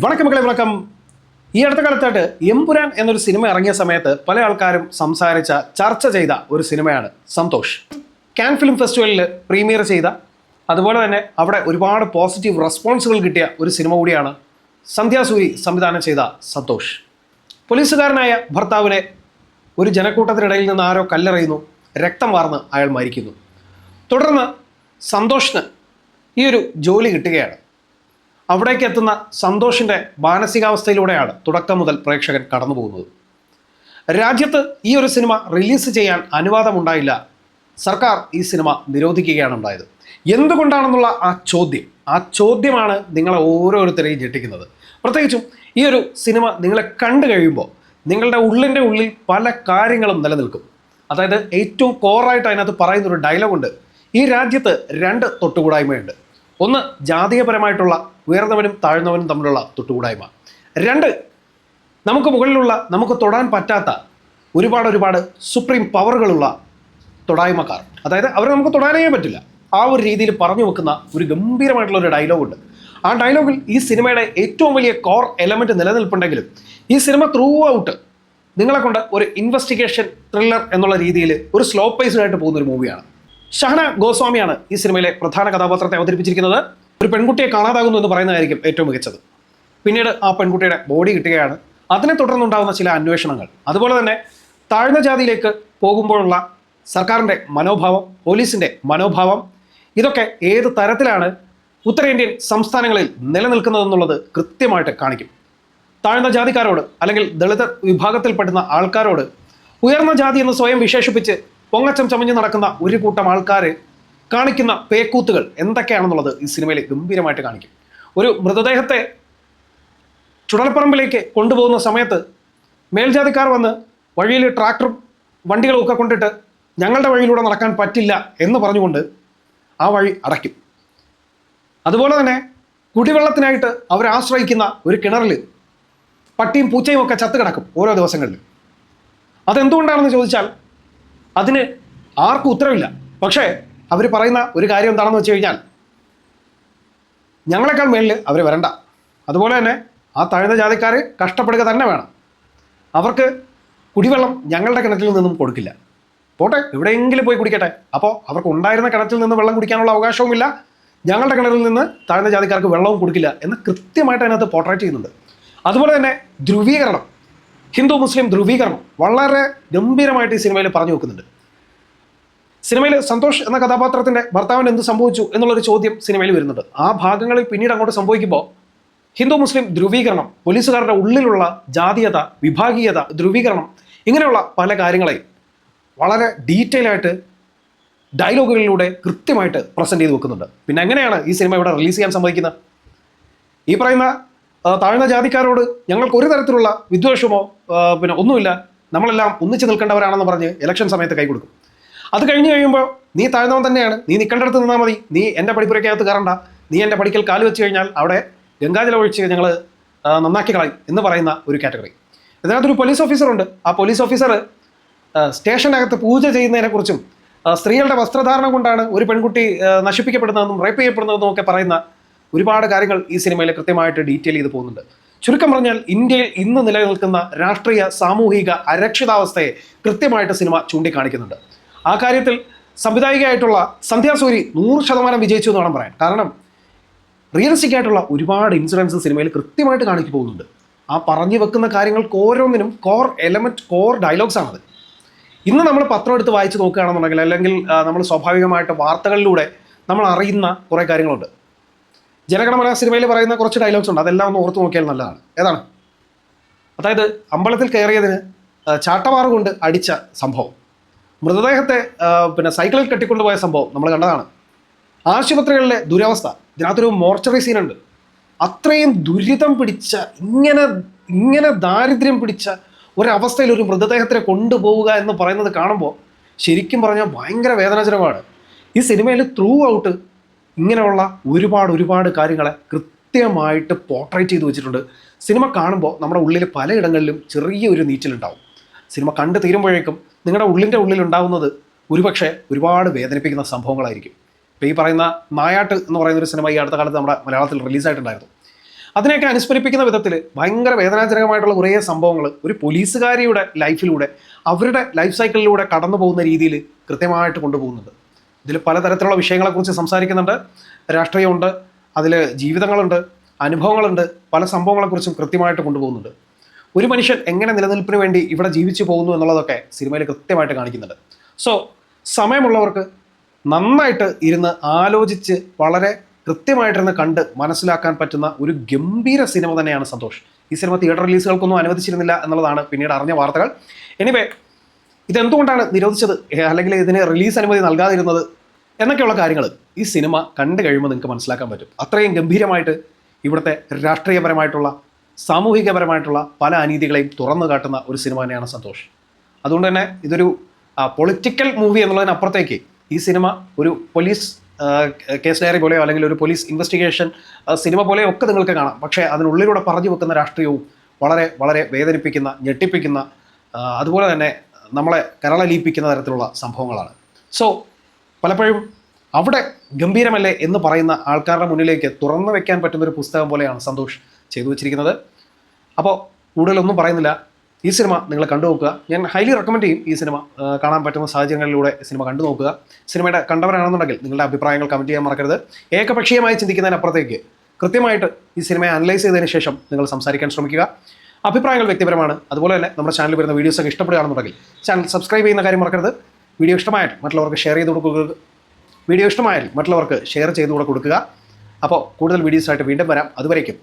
വണക്കം മക്കളെ വണക്കം. ഈ അടുത്ത കാലത്തായിട്ട് എമ്പുരാൻ എന്നൊരു സിനിമ ഇറങ്ങിയ സമയത്ത് പല ആൾക്കാരും സംസാരിച്ച ചർച്ച ചെയ്ത ഒരു സിനിമയാണ് സന്തോഷ്. കാൻ ഫിലിം ഫെസ്റ്റിവലിൽ പ്രീമിയർ ചെയ്ത അതുപോലെ തന്നെ അവിടെ ഒരുപാട് പോസിറ്റീവ് റെസ്പോൺസുകൾ കിട്ടിയ ഒരു സിനിമ കൂടിയാണ് സന്ധ്യാസൂരി സംവിധാനം ചെയ്ത സന്തോഷ്. പോലീസുകാരനായ ഭർത്താവിനെ ഒരു ജനക്കൂട്ടത്തിനിടയിൽ നിന്ന് ആരോ കല്ലെറിയുന്നു രക്തം വാർന്ന് അയാൾ മരിക്കുന്നു. തുടർന്ന് സന്തോഷിന് ഈ ഒരു ജോലി കിട്ടുകയാണ്. അവിടേക്ക് എത്തുന്ന സന്തോഷിന്റെ മാനസികാവസ്ഥയിലൂടെയാണ് തുടക്കം മുതൽ പ്രേക്ഷകൻ കടന്നു പോകുന്നത്. രാജ്യത്ത് ഈ ഒരു സിനിമ റിലീസ് ചെയ്യാൻ അനുവാദമുണ്ടായില്ല. സർക്കാർ ഈ സിനിമ നിരോധിക്കുകയാണ് ഉണ്ടായത്. എന്തുകൊണ്ടാണെന്നുള്ള ആ ചോദ്യം? ആ ചോദ്യമാണ് നിങ്ങളെ ഓരോരുത്തരെയും ഞെട്ടിക്കുന്നത്. പ്രത്യേകിച്ചും ഈ ഒരു സിനിമ നിങ്ങളെ കണ്ടു കഴിയുമ്പോൾ നിങ്ങളുടെ ഉള്ളിന്റെ ഉള്ളിൽ പല കാര്യങ്ങളും നിലനിൽക്കും. അതായത് ഏറ്റവും കോറായിട്ട് അതിനകത്ത് പറയുന്നൊരു ഡയലോഗുണ്ട് ഈ രാജ്യത്ത് രണ്ട് തൊട്ടുകൂടായ്മയുണ്ട്. ഒന്ന് ജാതീയപരമായിട്ടുള്ള ഉയർന്നവനും താഴ്ന്നവനും തമ്മിലുള്ള തൊട്ടുകൂടായ്മ. രണ്ട് നമുക്ക് മുകളിലുള്ള നമുക്ക് തൊടാൻ പറ്റാത്ത ഒരുപാട് ഒരുപാട് സുപ്രീം പവറുകളുള്ള തൊടായ്മക്കാർ. അതായത് അവരെ നമുക്ക് തൊടാനേ പറ്റില്ല. ആ ഒരു രീതിയിൽ പറഞ്ഞു വെക്കുന്ന ഒരു ഗംഭീരമായിട്ടുള്ള ഒരു ഡയലോഗുണ്ട് ആ ഡയലോഗിൽ ഈ സിനിമയുടെ ഏറ്റവും വലിയ കോർ എലമെന്റ് നിലനിൽപ്പുണ്ടെങ്കിലും ഈ സിനിമ ത്രൂ ഔട്ട് നിങ്ങളെ കൊണ്ട് ഒരു ഇൻവെസ്റ്റിഗേഷൻ ത്രില്ലർ എന്നുള്ള രീതിയിൽ ഒരു സ്ലോ പേസ്ഡായിട്ട് പോകുന്ന ഒരു മൂവിയാണ് ഷഹന ഗോസ്വാമിയാണ് ഈ സിനിമയിലെ പ്രധാന കഥാപാത്രത്തെ അവതരിപ്പിച്ചിരിക്കുന്നത്. ഒരു പെൺകുട്ടിയെ കാണാതാകുന്നു എന്ന് പറയുന്നതായിരിക്കും ഏറ്റവും മികച്ചത്. പിന്നീട് ആ പെൺകുട്ടിയുടെ ബോഡി കിട്ടുകയാണ്. അതിനെ തുടർന്നുണ്ടാകുന്ന ചില അന്വേഷണങ്ങൾ. അതുപോലെ തന്നെ താഴ്ന്ന ജാതിയിലേക്ക് പോകുമ്പോഴുള്ള സർക്കാരിന്റെ മനോഭാവം പോലീസിന്റെ മനോഭാവം ഇതൊക്കെ ഏത് തരത്തിലാണ് ഉത്തരേന്ത്യൻ സംസ്ഥാനങ്ങളിൽ നിലനിൽക്കുന്നതെന്നുള്ളത് കൃത്യമായിട്ട് കാണിക്കും. താഴ്ന്ന ജാതിക്കാരോട് അല്ലെങ്കിൽ ദളിത് വിഭാഗത്തിൽപ്പെടുന്ന ആൾക്കാരോട് ഉയർന്ന ജാതി എന്ന് സ്വയം വിശേഷിപ്പിച്ച് പൊങ്ങച്ചം ചമഞ്ഞ് നടക്കുന്ന ഒരു കൂട്ടം ആൾക്കാർ കാണിക്കുന്ന പേക്കൂത്തുകൾ എന്തൊക്കെയാണെന്നുള്ളത് ഈ സിനിമയിൽ ഗംഭീരമായിട്ട് കാണിക്കും. ഒരു മൃതദേഹത്തെ ചുടലപ്പറമ്പിലേക്ക് കൊണ്ടുപോകുന്ന സമയത്ത് മേൽജാതിക്കാർ വന്ന് വഴിയിൽ ട്രാക്ടറും വണ്ടികളും ഒക്കെ കൊണ്ടിട്ട് ഞങ്ങളുടെ വഴിയിലൂടെ നടക്കാൻ പറ്റില്ല എന്ന് പറഞ്ഞുകൊണ്ട് ആ വഴി അടയ്ക്കും. അതുപോലെ തന്നെ കുടിവെള്ളത്തിനായിട്ട് അവർ ആശ്രയിക്കുന്ന ഒരു കിണറിൽ പട്ടിയും പൂച്ചയും ഒക്കെ ചത്ത് കിടക്കും ഓരോ ദിവസങ്ങളിൽ അതെന്തുകൊണ്ടാണെന്ന് ചോദിച്ചാൽ അതിന് ആർക്കും ഉത്തരവില്ല. പക്ഷേ അവർ പറയുന്ന ഒരു കാര്യം എന്താണെന്ന് വെച്ച് കഴിഞ്ഞാൽ ഞങ്ങളെക്കാൾ മേളിൽ അവർ വരണ്ട. അതുപോലെ തന്നെ ആ താഴ്ന്ന ജാതിക്കാർ കഷ്ടപ്പെടുക തന്നെ വേണം. അവർക്ക് കുടിവെള്ളം ഞങ്ങളുടെ കിണറ്റിൽ നിന്നും കൊടുക്കില്ല. പോട്ടെ എവിടെയെങ്കിലും പോയി കുടിക്കട്ടെ. അപ്പോൾ അവർക്ക് ഉണ്ടായിരുന്ന കിണറ്റിൽ നിന്ന് വെള്ളം കുടിക്കാനുള്ള അവകാശവുമില്ല. ഞങ്ങളുടെ കിണറിൽ നിന്ന് താഴ്ന്ന ജാതിക്കാർക്ക് വെള്ളവും കൊടുക്കില്ല എന്ന് കൃത്യമായിട്ട് അതിനകത്ത് പോർട്രേറ്റ് ചെയ്യുന്നുണ്ട്. അതുപോലെ തന്നെ ധ്രുവീകരണം ഹിന്ദു മുസ്ലിം ധ്രുവീകരണം വളരെ ഗംഭീരമായിട്ട് ഈ സിനിമയിൽ പറഞ്ഞു വെക്കുന്നുണ്ട്. സിനിമയിൽ സന്തോഷ് എന്ന കഥാപാത്രത്തിന്റെ ഭർത്താവിന് എന്ത് സംഭവിച്ചു എന്നുള്ളൊരു ചോദ്യം സിനിമയിൽ വരുന്നുണ്ട്. ആ ഭാഗങ്ങളിൽ പിന്നീട് അങ്ങോട്ട് സംഭവിക്കുമ്പോൾ ഹിന്ദു മുസ്ലിം ധ്രുവീകരണം പോലീസുകാരുടെ ഉള്ളിലുള്ള ജാതീയത വിഭാഗീയത ധ്രുവീകരണം ഇങ്ങനെയുള്ള പല കാര്യങ്ങളെയും വളരെ ഡീറ്റെയിൽ ആയിട്ട് ഡയലോഗുകളിലൂടെ കൃത്യമായിട്ട് പ്രസന്റ് ചെയ്ത് വെക്കുന്നുണ്ട്. പിന്നെ എങ്ങനെയാണ് ഈ സിനിമ ഇവിടെ റിലീസ് ചെയ്യാൻ സമ്മതിക്കുന്നത് ഈ പറയുന്ന താഴ്ന്ന ജാതിക്കാരോട് ഞങ്ങൾക്ക് ഒരു തരത്തിലുള്ള വിദ്വേഷമോ പിന്നെ ഒന്നുമില്ല. നമ്മളെല്ലാം ഒന്നിച്ചു നിൽക്കേണ്ടവരാണെന്ന് പറഞ്ഞ് ഇലക്ഷൻ സമയത്ത് കൈ കൊടുക്കും. അത് കഴിഞ്ഞ് കഴിയുമ്പോൾ നീ താഴ്ന്നവൻ തന്നെയാണ്. നീ നിൽക്കേണ്ടടുത്ത് നിന്നാൽ മതി. നീ എന്റെ പഠിപ്പുരയ്ക്കകത്ത് കയറണ്ട. നീ എന്റെ പഠിക്കൽ കാൽ വെച്ച് കഴിഞ്ഞാൽ അവിടെ ഗംഗാജലം ഒഴിച്ച് ഞങ്ങൾ നന്നാക്കി കളയും എന്ന് പറയുന്ന ഒരു കാറ്റഗറി. ഇതിനകത്തൊരു പോലീസ് ഓഫീസറുണ്ട് ആ പോലീസ് ഓഫീസർ സ്റ്റേഷനകത്ത് പൂജ ചെയ്യുന്നതിനെക്കുറിച്ചും സ്ത്രീകളുടെ വസ്ത്രധാരണം കൊണ്ടാണ് ഒരു പെൺകുട്ടി നശിപ്പിക്കപ്പെടുന്നതെന്നും റേപ്പ് ചെയ്യപ്പെടുന്നതെന്നും ഒക്കെ പറയുന്ന ഒരുപാട് കാര്യങ്ങൾ ഈ സിനിമയിൽ കൃത്യമായിട്ട് ഡീറ്റെയിൽ ചെയ്ത് പോകുന്നുണ്ട്. ചുരുക്കം പറഞ്ഞാൽ ഇന്ത്യയിൽ ഇന്ന് നിലനിൽക്കുന്ന രാഷ്ട്രീയ സാമൂഹിക അരക്ഷിതാവസ്ഥയെ കൃത്യമായിട്ട് സിനിമ ചൂണ്ടിക്കാണിക്കുന്നുണ്ട്. ആ കാര്യത്തിൽ സംവിധായികയായിട്ടുള്ള സന്ധ്യാസൂരി നൂറ് ശതമാനം വിജയിച്ചു എന്ന് വേണം പറയാൻ. കാരണം റിയലിസ്റ്റിക് ആയിട്ടുള്ള ഒരുപാട് ഇൻസിഡൻസ് സിനിമയിൽ കൃത്യമായിട്ട് കാണിച്ചു പോകുന്നുണ്ട്. ആ പറഞ്ഞു വെക്കുന്ന കാര്യങ്ങൾക്ക് ഓരോന്നിനും കോർ എലമെന്റ് കോർ ഡയലോഗ്സ് ആണത്. ഇന്ന് നമ്മൾ പത്രം എടുത്ത് വായിച്ച് നോക്കുകയാണെന്നുണ്ടെങ്കിൽ അല്ലെങ്കിൽ നമ്മൾ സ്വാഭാവികമായിട്ട് വാർത്തകളിലൂടെ നമ്മൾ അറിയുന്ന കുറേ കാര്യങ്ങളുണ്ട്. ജനഗണമന സിനിമയിൽ പറയുന്ന കുറച്ച് ഡയലോഗ്സ് ഉണ്ട്. അതെല്ലാം ഒന്ന് ഓർത്ത് നോക്കിയാൽ നല്ലതാണ്. ഏതാണ്? അതായത് അമ്പലത്തിൽ കയറിയതിന് ചാട്ടവാറ് കൊണ്ട് അടിച്ച സംഭവം. മൃതദേഹത്തെ പിന്നെ സൈക്കിളിൽ കെട്ടിക്കൊണ്ടുപോയ സംഭവം നമ്മൾ കണ്ടതാണ്. ആശുപത്രികളിലെ ദുരവസ്ഥ. ഇതിനകത്തൊരു മോർച്ചറി സീനുണ്ട്. അത്രയും ദുരിതം പിടിച്ച ഇങ്ങനെ ഇങ്ങനെ ദാരിദ്ര്യം പിടിച്ച ഒരവസ്ഥയിൽ ഒരു മൃതദേഹത്തിനെ കൊണ്ടുപോവുക എന്ന് പറയുന്നത് കാണുമ്പോൾ ശരിക്കും പറഞ്ഞാൽ ഭയങ്കര വേദനാജനകമാണ്. ഈ സിനിമയിൽ ത്രൂ ഔട്ട് ഇങ്ങനെയുള്ള ഒരുപാട് ഒരുപാട് കാര്യങ്ങളെ കൃത്യമായിട്ട് പോർട്രേറ്റ് ചെയ്ത് വെച്ചിട്ടുണ്ട്. സിനിമ കാണുമ്പോൾ നമ്മുടെ ഉള്ളിൽ പലയിടങ്ങളിലും ചെറിയൊരു നീച്ചിലുണ്ടാവും. സിനിമ കണ്ടു തീരുമ്പോഴേക്കും നിങ്ങളുടെ ഉള്ളിന്റെ ഉള്ളിൽ ഉണ്ടാകുന്നത് ഒരുപക്ഷെ ഒരുപാട് വേദനിപ്പിക്കുന്ന സംഭവങ്ങളായിരിക്കും. ഇപ്പോൾ ഈ പറയുന്ന നായാട്ട് എന്ന് പറയുന്ന ഒരു സിനിമ ഈ അടുത്ത കാലത്ത് നമ്മുടെ മലയാളത്തിൽ റിലീസായിട്ടുണ്ടായിരുന്നു. അതിനെയൊക്കെ അനുസ്മരിപ്പിക്കുന്ന വിധത്തിൽ ഭയങ്കര വേദനാജനകമായിട്ടുള്ള കുറേ സംഭവങ്ങൾ ഒരു പോലീസുകാരിയുടെ ലൈഫിലൂടെ അവരുടെ ലൈഫ് സൈക്കിളിലൂടെ കടന്നു പോകുന്ന രീതിയിൽ കൃത്യമായിട്ട് കൊണ്ടുപോകുന്നുണ്ട്. ഇതിൽ പലതരത്തിലുള്ള വിഷയങ്ങളെക്കുറിച്ച് സംസാരിക്കുന്നുണ്ട്. രാഷ്ട്രീയമുണ്ട് അതിൽ ജീവിതങ്ങളുണ്ട് അനുഭവങ്ങളുണ്ട് പല സംഭവങ്ങളെക്കുറിച്ചും കൃത്യമായിട്ട് കൊണ്ടുപോകുന്നുണ്ട്. ഒരു മനുഷ്യൻ എങ്ങനെ നിലനിൽപ്പിന് വേണ്ടി ഇവിടെ ജീവിച്ചു പോകുന്നു എന്നുള്ളതൊക്കെ സിനിമയിൽ കൃത്യമായിട്ട് കാണിക്കുന്നുണ്ട്. സോ സമയമുള്ളവർക്ക് നന്നായിട്ട് ഇരുന്ന് ആലോചിച്ച് വളരെ കൃത്യമായിട്ടിരുന്ന് കണ്ട് മനസ്സിലാക്കാൻ പറ്റുന്ന ഒരു ഗംഭീര സിനിമ തന്നെയാണ് സന്തോഷ്. ഈ സിനിമ തിയേറ്റർ റിലീസുകൾക്കൊന്നും അനുവദിച്ചിരുന്നില്ല എന്നുള്ളതാണ് പിന്നീട് അറിഞ്ഞ വാർത്തകൾ. എനിവേ ഇതെന്തുകൊണ്ടാണ് നിരോധിച്ചത്? അല്ലെങ്കിൽ ഇതിന് റിലീസ് അനുമതി നൽകാതിരുന്നത്? എന്നൊക്കെയുള്ള കാര്യങ്ങൾ ഈ സിനിമ കണ്ടു കഴിയുമ്പോൾ നിങ്ങൾക്ക് മനസ്സിലാക്കാൻ പറ്റും. അത്രയും ഗംഭീരമായിട്ട് ഇവിടുത്തെ രാഷ്ട്രീയപരമായിട്ടുള്ള സാമൂഹികപരമായിട്ടുള്ള പല അനീതികളെയും തുറന്നു കാട്ടുന്ന ഒരു സിനിമ തന്നെയാണ് സന്തോഷ്. അതുകൊണ്ട് തന്നെ ഇതൊരു പൊളിറ്റിക്കൽ മൂവി എന്നുള്ളതിനപ്പുറത്തേക്ക് ഈ സിനിമ ഒരു പോലീസ് കേസ് ഡയറി പോലെയോ അല്ലെങ്കിൽ ഒരു പോലീസ് ഇൻവെസ്റ്റിഗേഷൻ സിനിമ പോലെയോ ഒക്കെ നിങ്ങൾക്ക് കാണാം. പക്ഷേ അതിനുള്ളിലൂടെ പറഞ്ഞു വെക്കുന്ന രാഷ്ട്രീയവും വളരെ വളരെ വേദനിപ്പിക്കുന്ന ഞെട്ടിപ്പിക്കുന്ന അതുപോലെ തന്നെ നമ്മളെ കരളലിയിപ്പിക്കുന്ന തരത്തിലുള്ള സംഭവങ്ങളാണ്. സോ പലപ്പോഴും അവിടെ ഗംഭീരമല്ലേ എന്ന് പറയുന്ന ആൾക്കാരുടെ മുന്നിലേക്ക് തുറന്നു വെക്കാൻ പറ്റുന്ന ഒരു പുസ്തകം പോലെയാണ് സന്തോഷ്. ചെയ്തു വെച്ചിരിക്കുന്നത്. അപ്പോൾ കൂടുതലൊന്നും പറയുന്നില്ല. ഈ സിനിമ നിങ്ങൾ കണ്ടു നോക്കുക. ഞാൻ ഹൈലി റെക്കമെൻഡ് ചെയ്യും ഈ സിനിമ. കാണാൻ പറ്റുന്ന സാഹചര്യങ്ങളിലൂടെ സിനിമ കണ്ടു നോക്കുക. സിനിമയുടെ കണ്ടവരാണെന്നുണ്ടെങ്കിൽ നിങ്ങളുടെ അഭിപ്രായങ്ങൾ കമന്റ് ചെയ്യാൻ മറക്കരുത്. ഏകപക്ഷീയമായി ചിന്തിക്കുന്നതിനപ്പുറത്തേക്ക് കൃത്യമായിട്ട് ഈ സിനിമയെ അനലൈസ് ചെയ്തതിന് ശേഷം നിങ്ങൾ സംസാരിക്കാൻ ശ്രമിക്കുക. അഭിപ്രായങ്ങൾ വ്യക്തിപരമാണ്. അതുപോലെ തന്നെ നമ്മുടെ ചാനലിൽ വരുന്ന വീഡിയോസൊക്കെ ഇഷ്ടപ്പെടുകയാണെന്നുണ്ടെങ്കിൽ ചാനൽ സബ്സ്ക്രൈബ് ചെയ്യുന്ന കാര്യം മറക്കരുത്. വീഡിയോ ഇഷ്ടമായാൽ മറ്റുള്ളവർക്ക് ഷെയർ ചെയ്ത് കൊടുക്കുക. വീഡിയോ ഇഷ്ടമായാൽ മറ്റുള്ളവർക്ക് ഷെയർ ചെയ്തുകൂടെ കൊടുക്കുക. അപ്പോൾ കൂടുതൽ വീഡിയോസായിട്ട് വീണ്ടും വരാം. അതുവരേക്കും.